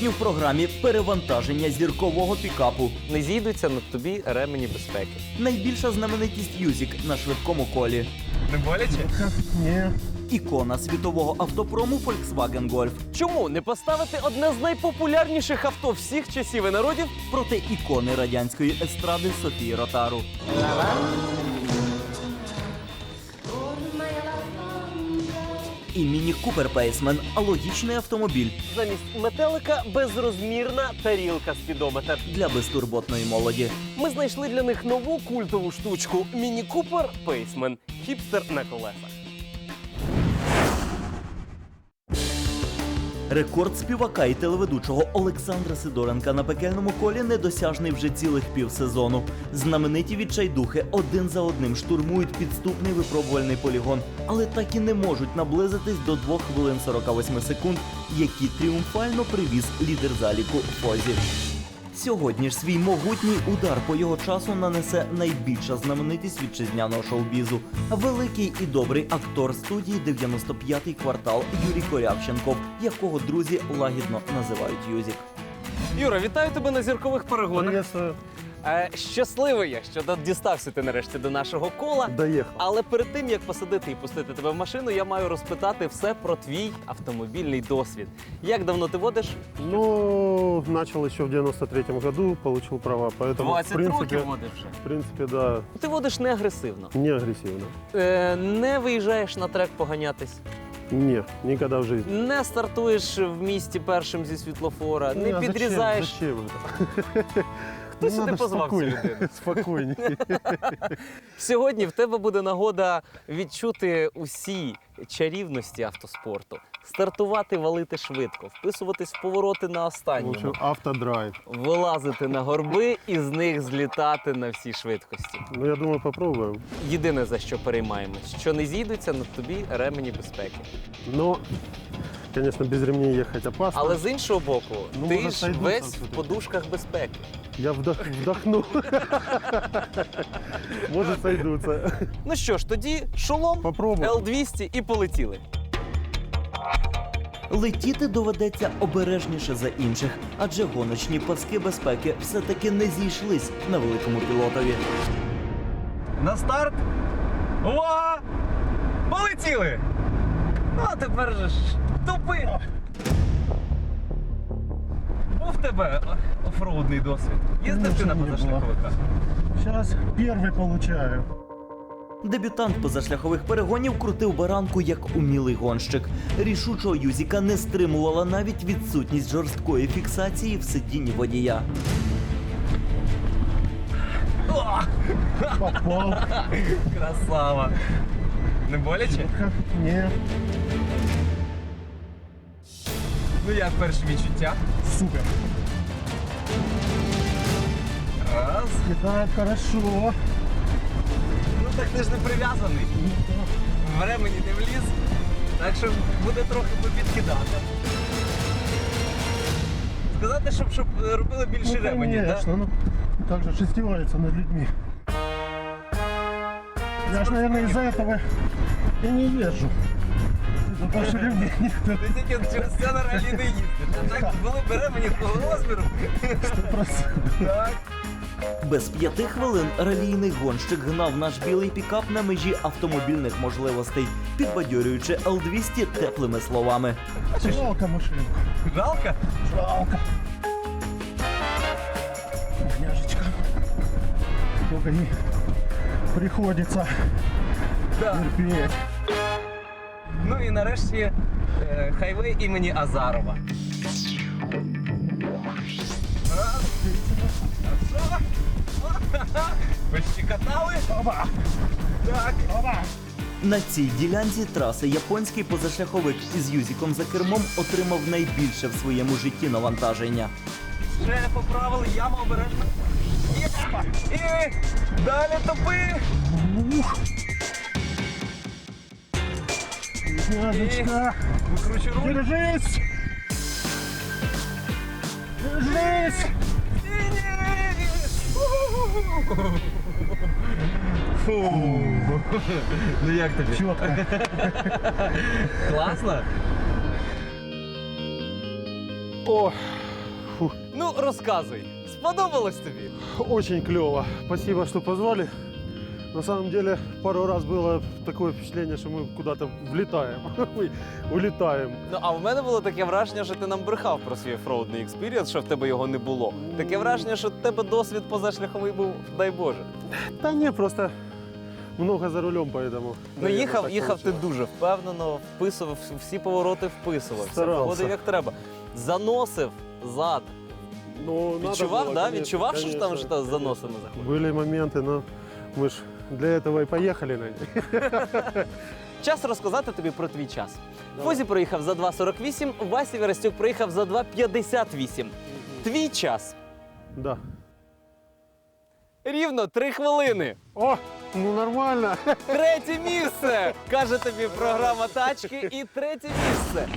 Сьогодні в програмі перевантаження зіркового пікапу. Не зійдуться на тобі ремені безпеки. Найбільша знаменитість Юзік на швидкому колі. Не боляче? Ні. Ікона світового автопрому Volkswagen Golf. Чому не поставити одне з найпопулярніших авто всіх часів і народів? Проти ікони радянської естради Софії Ротару. І міні Купер Пейсмен, алогічний автомобіль Замість метелика безрозмірна тарілка спідометр. для безтурботної молоді. Ми знайшли для них нову культову штучку Міні Купер Пейсмен. Хіпстер на колесах. Рекорд співака і телеведучого Олександра Сидоренка на пекельному колі недосяжний вже цілих півсезону. Знамениті відчайдухи один за одним штурмують підступний випробувальний полігон, але так і не можуть наблизитись до 2 хвилин 48 секунд, які тріумфально привіз лідер заліку Фозі. Сьогодні ж свій могутній удар по його часу нанесе найбільша знаменитість вітчизняного шоу-бізу. Великий і добрий актор студії 95-й квартал Юрій Корявченков, якого друзі лагідно називають Юзік. Юра, вітаю тебе на зіркових перегонах. Приветствую. Е, щасливий я, що дістався ти нарешті до нашого кола. Доехал. Але перед тим як посадити і пустити тебе в машину, я маю розпитати все про твій автомобільний досвід. Як давно ти водиш? Ну, начал еще в 93-м году, получил права, поэтому, 20 в принципе, років водиш вже. в принципе, да, Ти водиш не агресивно. не агрессивно. Е, не виїжджаєш на трек поганятись, Не, никогда в жизни. не стартуєш в місті першим зі світлофора, не а зачем- підрізаєш. Зачем, это? Ну, сюди позвав цю людину? Спокойнее. Сьогодні в тебе буде нагода відчути усі чарівності автоспорту, стартувати, валити швидко, вписуватись в повороти на останньому, автодрайв. вилазити на горби і з них злітати на всі швидкості. Ну, я думаю, попробуем. Єдине за що переймаємось, що не зійдуться на тобі ремені безпеки. Но, конечно, без ремней ехать опасно. Але з іншого боку, Ну, ти може, ж сойдуться весь в подушках безпеки. Я вдох... вдохну. Может, сойдутся. Ну що ж, тоді шолом Попробуем. Л200 і полетіли. Летіти доведеться обережніше за інших, адже гоночні паски безпеки все-таки не зійшлись на великому пілотові. На старт. Увага! Полетіли! Ну, а тепер же ж тупи! Був в тебе офроудний досвід. Їздив ти на позашляховиках? Сейчас первый получаю. Дебютант позашляхових перегонів крутив баранку як умілий гонщик. Рішучого Юзіка не стримувала навіть відсутність жорсткої фіксації в сидінні водія. Попал. Красава! Не боляче? Не, Ну як перші відчуття? супер. Раз. Летает хорошо. Ну так ти ж не прив'язаний. В ремені не вліз. Так що буде трохи попідкидати. Сказати, щоб, щоб робили більше Ну, ремені, так? ну, так же шестивается над людьми. Я ж, наверное, из-за этого и не езжу. За то, что ремней нет. Ти тільки через це на ралі не їздиш. А так були б ремені того розміру. Так. Без п'яти хвилин ралійний гонщик гнав наш білий пікап на межі автомобільних можливостей, підбадьорюючи Л-200 теплими словами. жалко машину. Жалко? Жалко. Бедняжечка. Только ей приходится Так. терпеть. Ну і нарешті е, хайвей імені Азарова. Пощекотали. Оба! Так. Оба! На цій ділянці траси японський позашляховик із Юзіком за кермом отримав найбільше в своєму житті навантаження. Ще поправили, яма обережно. І Далі топи! Снежечка, Викручу руль. держись! Держись! Фу, Ну як тобі? четко. Класно? О, Ну, розказуй. Сподобалось тобі? очень клево. Спасибо, что позвали. На самом деле, пару раз было такое впечатление, что мы куда-то влетаем. Мы улетаем. Ну, а в мене було таке враження, що ти нам брехав про свій офроудний експірієнс, що в тебе його не було. Таке враження, що в тебе досвід позашляховий був, дай Боже. Да не, просто много за рулем, поэтому. Ну, наверное, їхав, так їхав ти получилось. дуже впевнено, вписував всі повороти, вписував. Все Старався. виходив як треба. Заносив зад. Ну, надо Відчував, было, да? конечно, Відчував, що ж там конечно, ж та з конечно. заносами заходить? Были моменты, но мы ж для этого и поехали на них. Час розказати тобі про твій час. Фозі проїхав за 2.48, Вася Вірастюк проїхав за 2.58. Твій час Да. рівно 3 хвилини. О, ну нормально. Третє місце! Каже тобі програма тачки і третє місце.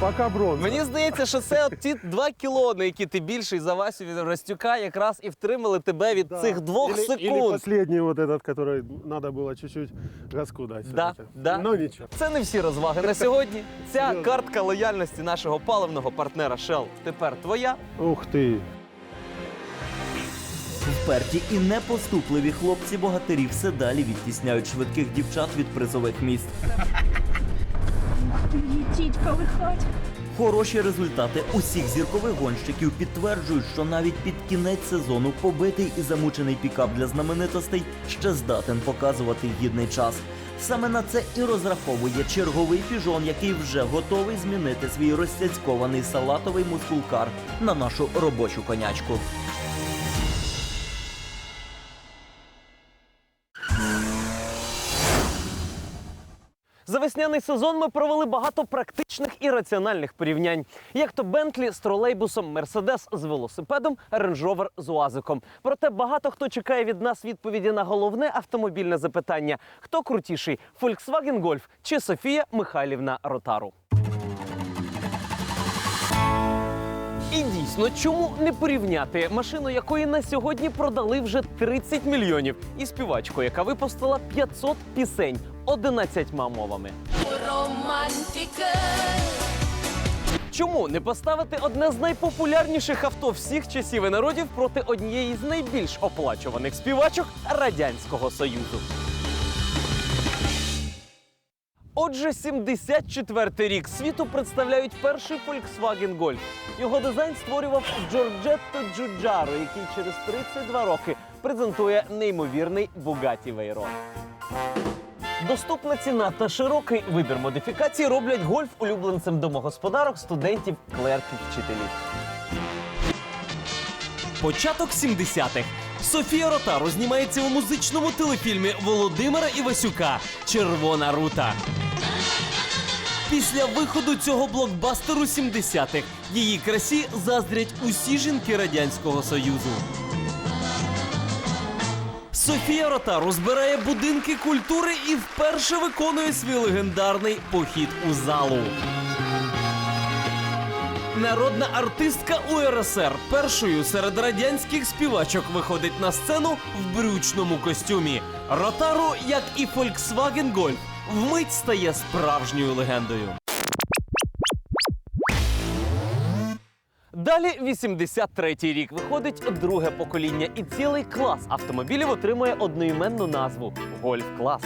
Пока бронза. Мені здається, що це от ті два кіло, на які ти більший за Васю Ростюка, якраз і втримали тебе від Да. цих двох или, Или секунд. последний вот этот, который надо было чуть-чуть газку дать. Да, всё-таки. да. Ну ничего. Це не всі розваги на сьогодні. Ця Серйозно. картка лояльності нашого паливного партнера Shell тепер твоя. Ух ты. Вперті і непоступливі хлопці-богатирі все далі відтісняють швидких дівчат від призових місць. Тітька виходь. Хороші результати усіх зіркових гонщиків підтверджують, що навіть під кінець сезону побитий і замучений пікап для знаменитостей ще здатен показувати гідний час. Саме на це і розраховує черговий піжон, який вже готовий змінити свій розцяцькований салатовий мускулкар на нашу робочу конячку. Весняний сезон ми провели багато практичних і раціональних порівнянь. Як то Бентлі з тролейбусом, Мерседес з велосипедом, Rover з УАЗиком. Проте багато хто чекає від нас відповіді на головне автомобільне запитання: хто крутіший Volkswagen Golf чи Софія Михайлівна Ротару? І дійсно, чому не порівняти машину, якої на сьогодні продали вже 30 мільйонів, і співачку, яка випустила 500 пісень 11 мовами. Романтика. Чому не поставити одне з найпопулярніших авто всіх часів і народів проти однієї з найбільш оплачуваних співачок Радянського Союзу? Отже, 74-й рік світу представляють перший Volkswagen Golf. Його дизайн створював Джорджетто Джуджаро, який через 32 роки презентує неймовірний Bugatti Veyron. Доступна ціна та широкий вибір модифікацій роблять гольф улюбленцем домогосподарок, студентів, клерків, вчителів. Початок 70-х. Софія Ротару знімається у музичному телефільмі Володимира Івасюка Червона рута. Після виходу цього блокбастеру 70-х її красі заздрять усі жінки Радянського Союзу. Софія Ротару збирає будинки культури і вперше виконує свій легендарний похід у залу. Народна артистка УРСР першою серед радянських співачок виходить на сцену в брючному костюмі. Ротару, як і Volkswagen Golf, вмить стає справжньою легендою. Далі 83-й рік виходить друге покоління, і цілий клас автомобілів отримує одноіменну назву Гольф клас.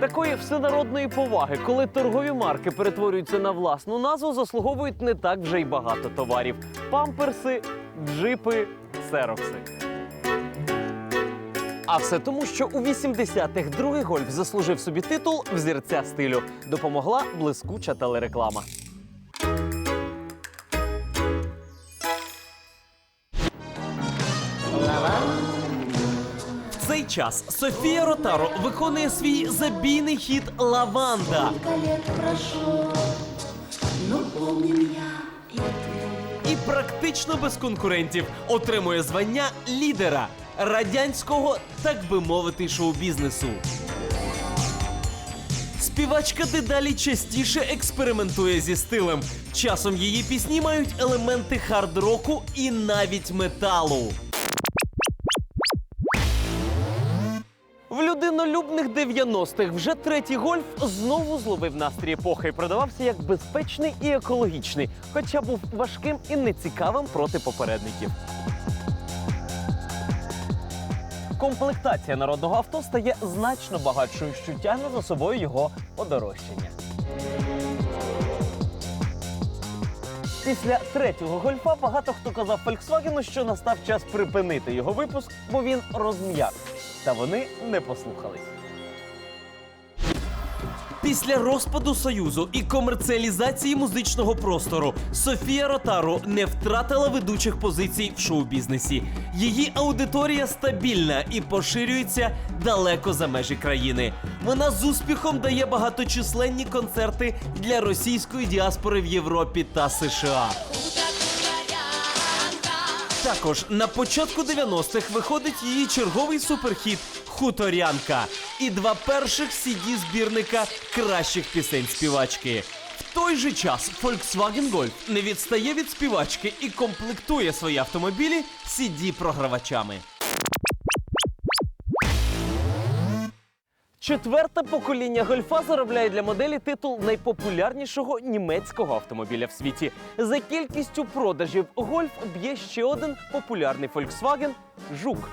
Такої всенародної поваги, коли торгові марки перетворюються на власну назву, заслуговують не так вже й багато товарів: памперси, джипи, серокси. А все тому, що у 80-х другий гольф заслужив собі титул взірця стилю. Допомогла блискуча телереклама. В цей час Софія Ротаро виконує свій забійний хіт Лаванда. Ты. і практично без конкурентів отримує звання лідера радянського, так би мовити, шоу-бізнесу. Співачка дедалі частіше експериментує зі стилем. Часом її пісні мають елементи хард-року і навіть металу. В людинолюбних 90-х вже третій гольф знову зловив настрій епохи продавався як безпечний і екологічний, хоча був важким і нецікавим проти попередників. Комплектація народного авто стає значно багатшою, що тягне за собою його подорожчання. Після третього гольфа багато хто казав Фольксвагену, що настав час припинити його випуск, бо він розм'як. Та вони не послухались. Після розпаду союзу і комерціалізації музичного простору Софія Ротару не втратила ведучих позицій в шоу-бізнесі. Її аудиторія стабільна і поширюється далеко за межі країни. Вона з успіхом дає багаточисленні концерти для російської діаспори в Європі та США. Також на початку 90-х виходить її черговий суперхіт Хуторянка і два перших cd збірника кращих пісень співачки. В той же час Volkswagen Golf не відстає від співачки і комплектує свої автомобілі cd програвачами Четверте покоління гольфа заробляє для моделі титул найпопулярнішого німецького автомобіля в світі. За кількістю продажів гольф б'є ще один популярний Volkswagen – Жук.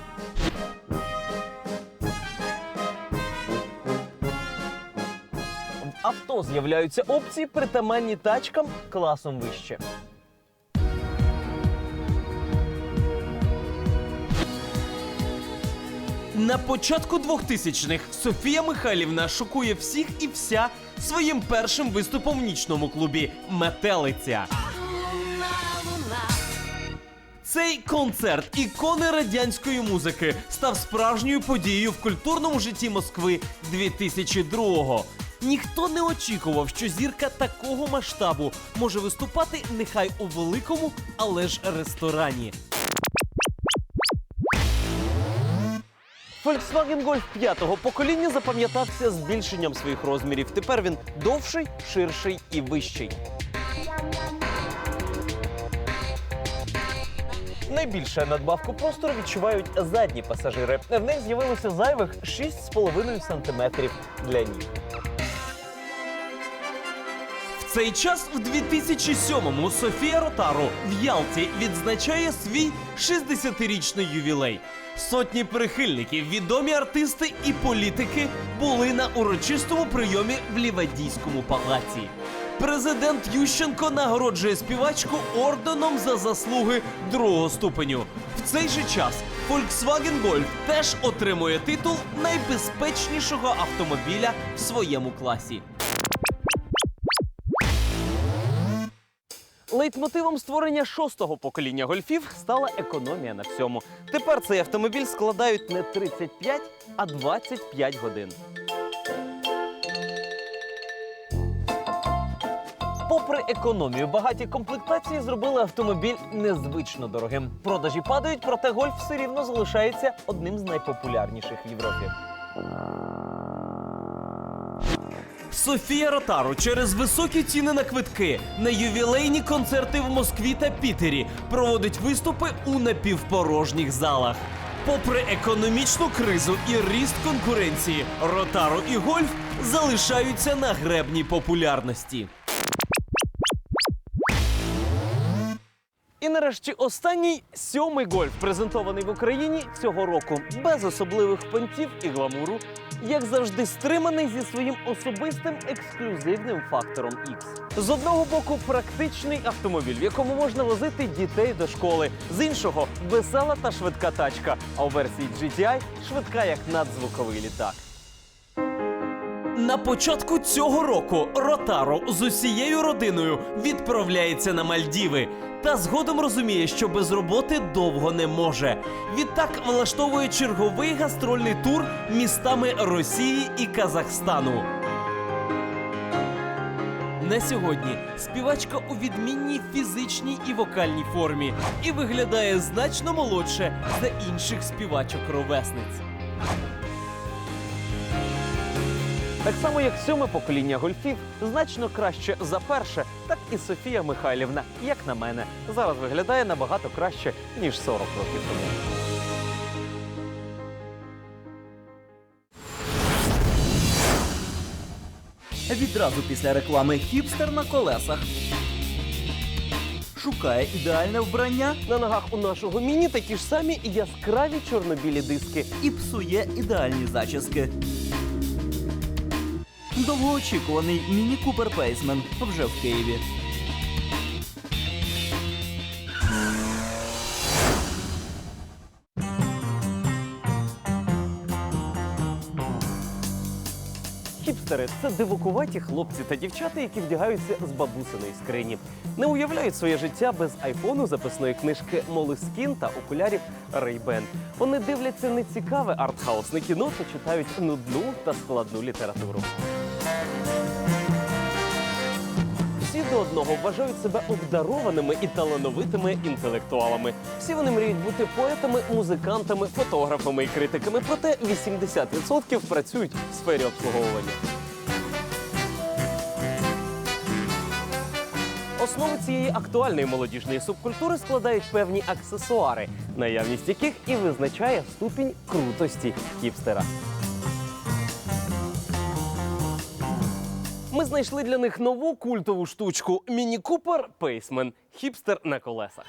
Авто з'являються опції, притаманні тачкам класом вище. На початку 2000-х Софія Михайлівна шокує всіх і вся своїм першим виступом в нічному клубі Метелиця. Цей концерт ікони радянської музики став справжньою подією в культурному житті Москви 2002-го. Ніхто не очікував, що зірка такого масштабу може виступати нехай у великому, але ж ресторані. Volkswagen Golf п'ятого покоління запам'ятався збільшенням своїх розмірів. Тепер він довший, ширший і вищий. Найбільше надбавку простору відчувають задні пасажири. В них з'явилося зайвих 6,5 см для ніг. Цей час в 2007-му Софія Ротару в Ялті відзначає свій 60-річний ювілей. Сотні прихильників, відомі артисти і політики були на урочистому прийомі в Лівадійському палаці. Президент Ющенко нагороджує співачку орденом за заслуги другого ступеню. В цей же час Volkswagen Golf теж отримує титул найбезпечнішого автомобіля в своєму класі. Лейтмотивом створення шостого покоління гольфів стала економія на всьому. Тепер цей автомобіль складають не 35, а 25 годин. Попри економію, багаті комплектації зробили автомобіль незвично дорогим. Продажі падають, проте гольф все рівно залишається одним з найпопулярніших в Європі. Софія Ротару через високі ціни на квитки на ювілейні концерти в Москві та Пітері проводить виступи у напівпорожніх залах. Попри економічну кризу і ріст конкуренції, Ротару і гольф залишаються на гребні популярності. І нарешті останній сьомий гольф, презентований в Україні цього року, без особливих понтів і гламуру, як завжди, стриманий зі своїм особистим ексклюзивним фактором X. З одного боку, практичний автомобіль, в якому можна возити дітей до школи, з іншого весела та швидка тачка. А у версії GTI швидка як надзвуковий літак. На початку цього року Ротаро з усією родиною відправляється на Мальдіви. Та згодом розуміє, що без роботи довго не може. Відтак влаштовує черговий гастрольний тур містами Росії і Казахстану. На сьогодні співачка у відмінній фізичній і вокальній формі і виглядає значно молодше за інших співачок-ровесниць. Так само, як сьоме покоління гольфів, значно краще за перше, так і Софія Михайлівна, як на мене, зараз виглядає набагато краще, ніж 40 років тому. Відразу після реклами хіпстер на колесах. Шукає ідеальне вбрання На ногах у нашого міні такі ж самі яскраві чорнобілі диски. і псує ідеальні зачіски. Довгоочікуваний міні Купер Пейсмен вже в Києві. Хіпстери це дивокуваті хлопці та дівчата, які вдягаються з бабусиної скрині. Не уявляють своє життя без айфону, записної книжки Молескін та окулярів Ray-Ban. Вони дивляться нецікаве артхаусне кіно та читають нудну та складну літературу. До одного вважають себе обдарованими і талановитими інтелектуалами. Всі вони мріють бути поетами, музикантами, фотографами і критиками. Проте 80% працюють в сфері обслуговування. Основу цієї актуальної молодіжної субкультури складають певні аксесуари, наявність яких і визначає ступінь крутості хіпстера. Ми знайшли для них нову культову штучку Міні Купер Пейсмен. Хіпстер на колесах.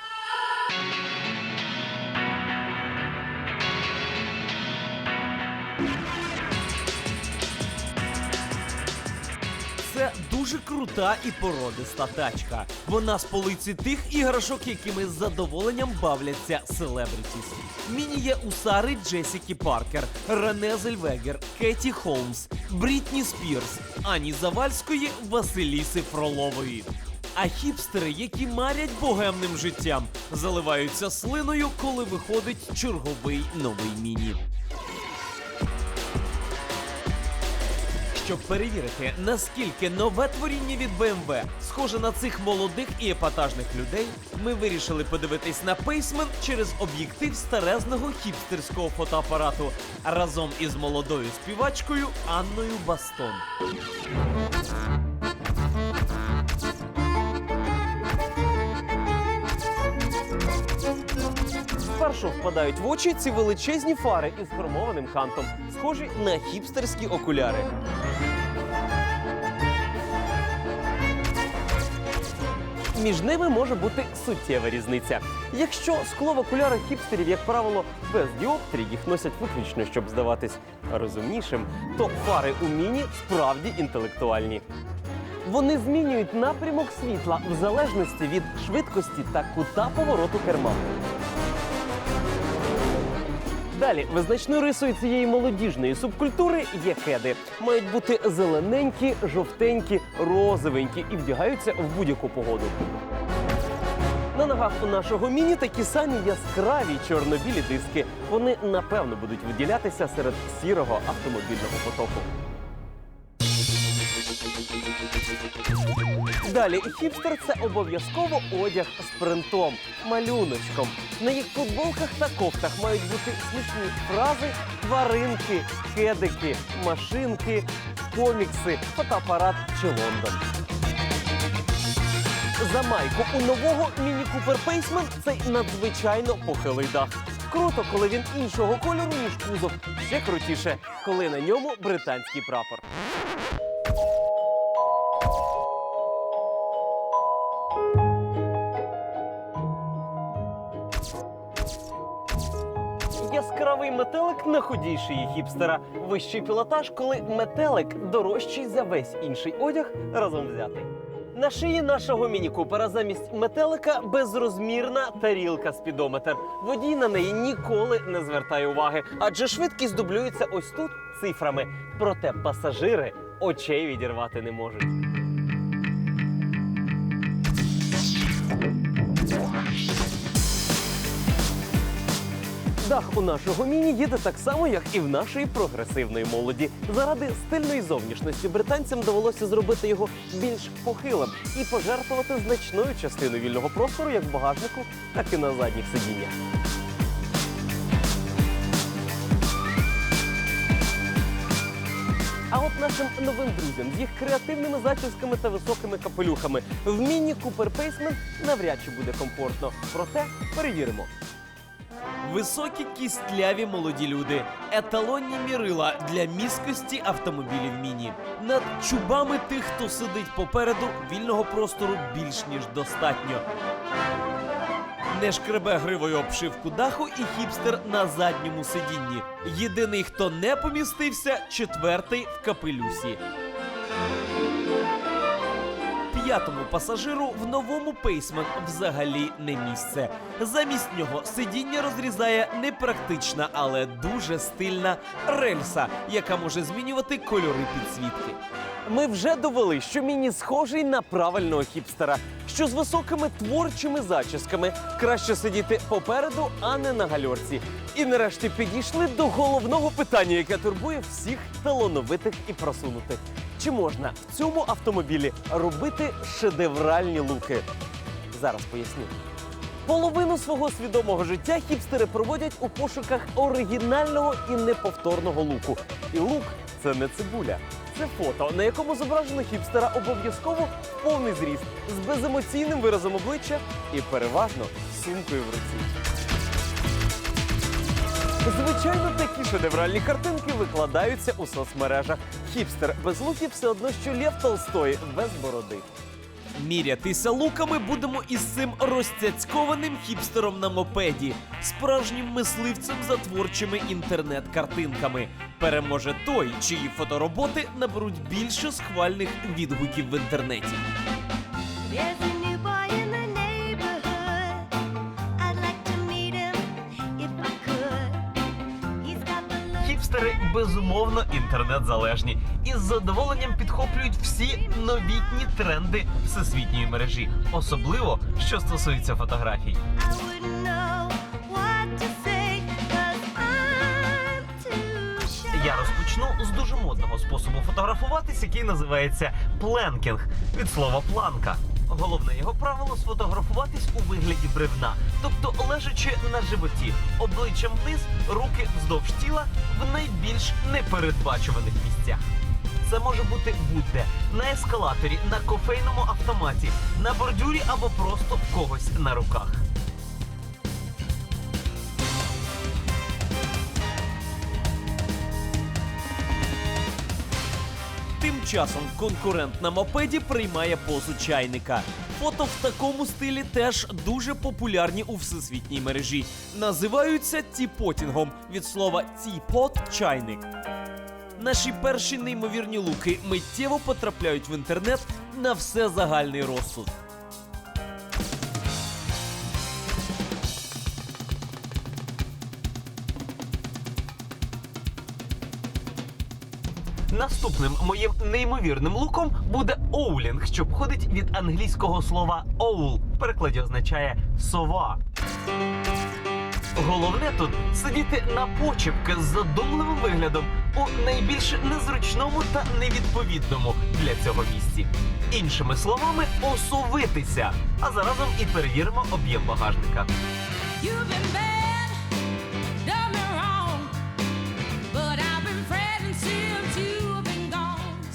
Дуже крута і породиста тачка. Вона з полиці тих іграшок, якими з задоволенням бавляться селебритіс. Міні є у Сари Джесіки Паркер, Рене Зельвегер, Кеті Холмс, Брітні Спірс, Ані Завальської, Василіси Фролової. А хіпстери, які марять богемним життям, заливаються слиною, коли виходить черговий новий міні. Щоб перевірити, наскільки нове творіння від BMW схоже на цих молодих і епатажних людей, ми вирішили подивитись на пейсмен через об'єктив старезного хіпстерського фотоапарату разом із молодою співачкою Анною Бастон. Спершу впадають в очі ці величезні фари із хромованим кантом, схожі на хіпстерські окуляри. Між ними може бути суттєва різниця. Якщо скло в окулярах хіпстерів, як правило, без діоптрій, їх носять виключно, щоб здаватись розумнішим, то фари у міні справді інтелектуальні. Вони змінюють напрямок світла в залежності від швидкості та кута повороту керма. Далі визначною рисою цієї молодіжної субкультури є кеди. Мають бути зелененькі, жовтенькі, розовенькі і вдягаються в будь-яку погоду. На ногах у нашого міні такі самі яскраві чорно-білі диски. Вони напевно будуть виділятися серед сірого автомобільного потоку. Далі хіпстер це обов'язково одяг з принтом, малюночком. На їх футболках та кофтах мають бути смішні фрази, тваринки, кедики, машинки, комікси, фотоапарат чи Лондон. За майку у нового Міні Купер Пейсмен цей надзвичайно похилий дах. Круто, коли він іншого кольору, ніж кузов. Ще крутіше, коли на ньому британський прапор. Яскравий метелик на ході шиї хіпстера. Вищий пілотаж, коли метелик дорожчий за весь інший одяг разом взятий. На шиї нашого міні-купера замість метелика безрозмірна тарілка спідометр. Водій на неї ніколи не звертає уваги, адже швидкість дублюється ось тут цифрами. Проте пасажири очей відірвати не можуть. Дах у нашого міні їде так само, як і в нашої прогресивної молоді. Заради стильної зовнішності британцям довелося зробити його більш похилим і пожертвувати значною частиною вільного простору як в багажнику, так і на задніх сидіннях. А от нашим новим друзям з їх креативними зачісками та високими капелюхами в міні Купер Пейсмен навряд чи буде комфортно. Проте перевіримо. Високі кістляві молоді люди, еталонні мірила для міськості автомобілів міні. Над чубами тих, хто сидить попереду, вільного простору більш ніж достатньо. Не шкребе гривою обшивку даху і хіпстер на задньому сидінні. Єдиний, хто не помістився, четвертий в капелюсі. П'ятому пасажиру в новому пейсмен взагалі не місце. Замість нього сидіння розрізає непрактична, але дуже стильна рельса, яка може змінювати кольори підсвітки. Ми вже довели, що міні схожий на правильного хіпстера, що з високими творчими зачісками краще сидіти попереду, а не на гальорці. І нарешті підійшли до головного питання, яке турбує всіх талановитих і просунутих. Чи можна в цьому автомобілі робити шедевральні луки? Зараз поясню. Половину свого свідомого життя хіпстери проводять у пошуках оригінального і неповторного луку. І лук це не цибуля. Це фото, на якому зображено хіпстера обов'язково повний зріст з беземоційним виразом обличчя і переважно сумкою в руці. Звичайно, такі шедевральні картинки викладаються у соцмережах. Хіпстер без луків все одно, що Лев Толстой без бороди. Мірятися луками будемо із цим розцяцькованим хіпстером на мопеді, справжнім мисливцем за творчими інтернет-картинками. Переможе той, чиї фотороботи наберуть більше схвальних відгуків в інтернеті. Безумовно інтернет-залежні і з задоволенням підхоплюють всі новітні тренди всесвітньої мережі, особливо що стосується фотографій. Я розпочну з дуже модного способу фотографуватись, який називається пленкінг від слова планка. Головне його правило сфотографуватись у вигляді бревна, тобто лежачи на животі, обличчям вниз, руки вздовж тіла в найбільш непередбачуваних місцях. Це може бути будь-де на ескалаторі, на кофейному автоматі, на бордюрі або просто в когось на руках. Часом конкурент на мопеді приймає позу чайника. Фото в такому стилі теж дуже популярні у всесвітній мережі. Називаються тіпотінгом від слова тіпот чайник. Наші перші неймовірні луки миттєво потрапляють в інтернет на все загальний розсуд. Наступним моїм неймовірним луком буде оулінг, що походить від англійського слова оул. В перекладі означає сова. Головне тут сидіти на почепки з задумливим виглядом у найбільш незручному та невідповідному для цього місці. Іншими словами, осовитися. А заразом і перевіримо об'єм багажника.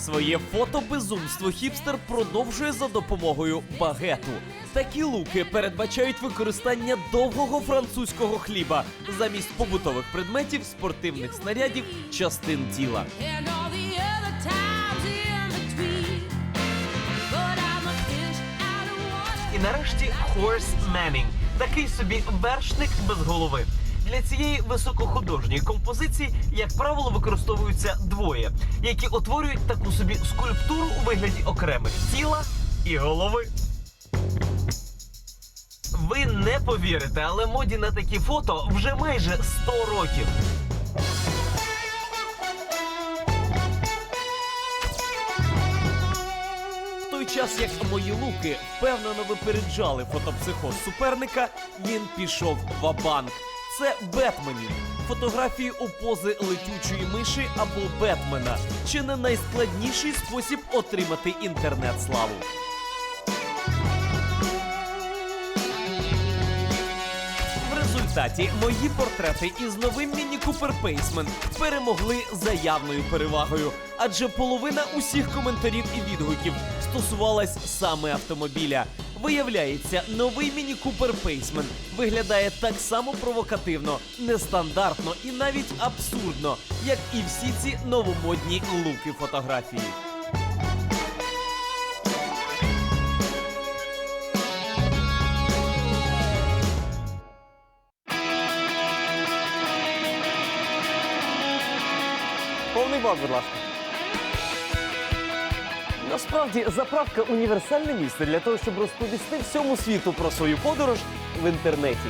Своє фотобезумство хіпстер продовжує за допомогою багету. Такі луки передбачають використання довгого французького хліба замість побутових предметів, спортивних снарядів, частин тіла. І нарешті Хорс Менінг, такий собі вершник без голови. Для цієї високохудожньої композиції, як правило, використовуються двоє, які утворюють таку собі скульптуру у вигляді окремих тіла і голови. Ви не повірите, але моді на такі фото вже майже 100 років. час як мої луки впевнено випереджали фотопсихоз суперника, він пішов в банк Це Бетменів. Фотографії у пози летючої миші або Бетмена. Чи не найскладніший спосіб отримати інтернет-славу? В результаті мої портрети із новим Міні Купер Пейсмен перемогли за явною перевагою, адже половина усіх коментарів і відгуків стосувалась саме автомобіля. Виявляється, новий Міні Купер Пейсмен виглядає так само провокативно, нестандартно і навіть абсурдно, як і всі ці новомодні луки фотографії. Повний бак, будь ласка. Насправді заправка універсальне місце для того, щоб розповісти всьому світу про свою подорож в інтернеті.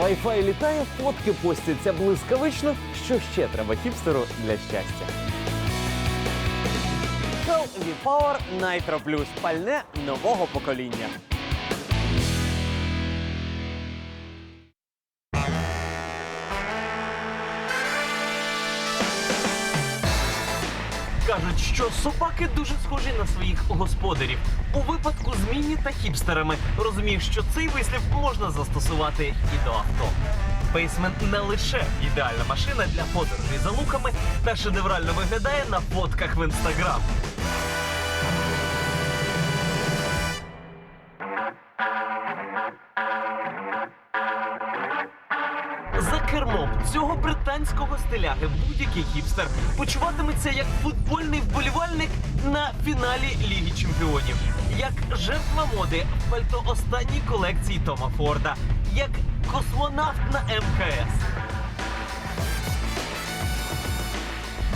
Wi-Fi літає, фотки постяться блискавично. Що ще треба хіпстеру для щастя? Shell V-Power Nitro Plus пальне нового покоління. Кажуть, що собаки дуже схожі на своїх господарів. У випадку з міні та хіпстерами розумів, що цей вислів можна застосувати і до авто. Бейсмен не лише ідеальна машина для подорожей за луками та шедеврально виглядає на фотках в інстаграм. За кермом цього британського стиляги будь-який хіпстер почуватиметься як футбольний вболівальник на фіналі Ліги Чемпіонів, як жертва моди в пальто останньої колекції Тома Форда, як космонавт на МКС.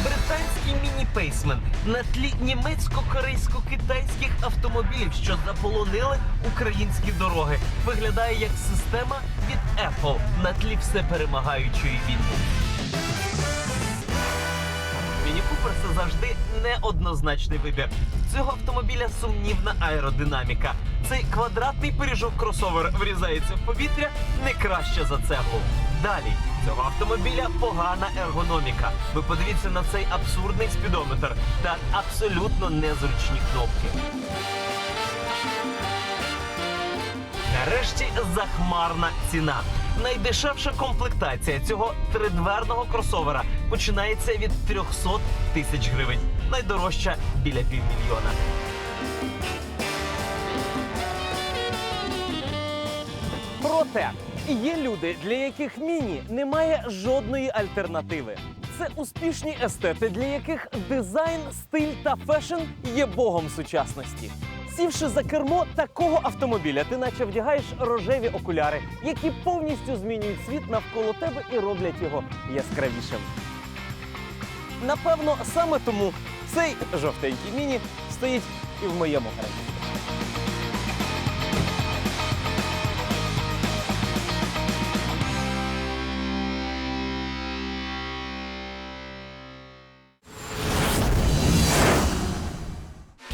Британський міні-пейсмен на тлі німецько-корейсько-китайських автомобілів, що заполонили українські дороги, виглядає як система від Apple на тлі всеперемагаючої війни. Міні Купер це завжди неоднозначний вибір. Цього автомобіля сумнівна аеродинаміка. Цей квадратний пиріжок кросовер врізається в повітря не краще за цеглу. Далі цього автомобіля погана ергономіка. Ви подивіться на цей абсурдний спідометр та абсолютно незручні кнопки. Нарешті захмарна ціна. Найдешевша комплектація цього тридверного кросовера починається від 300 тисяч гривень. Найдорожча біля півмільйона. Проте є люди, для яких міні немає жодної альтернативи. Це успішні естети, для яких дизайн, стиль та фешн є богом сучасності. Сівши за кермо такого автомобіля, ти наче вдягаєш рожеві окуляри, які повністю змінюють світ навколо тебе і роблять його яскравішим. Напевно, саме тому цей жовтенький міні стоїть і в моєму гаражі.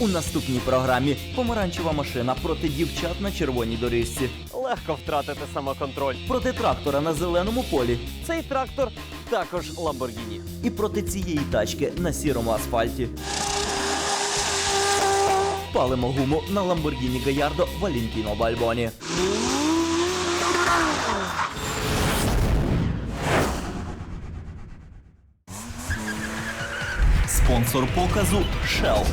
У наступній програмі помаранчева машина проти дівчат на червоній доріжці, Легко втратити самоконтроль. проти трактора на зеленому полі Цей трактор також Ламборгіні. і проти цієї тачки на сірому асфальті. Палимо гуму на Lamborghini Gallardo Valentino Бальбоні. Спонсор показу Shell.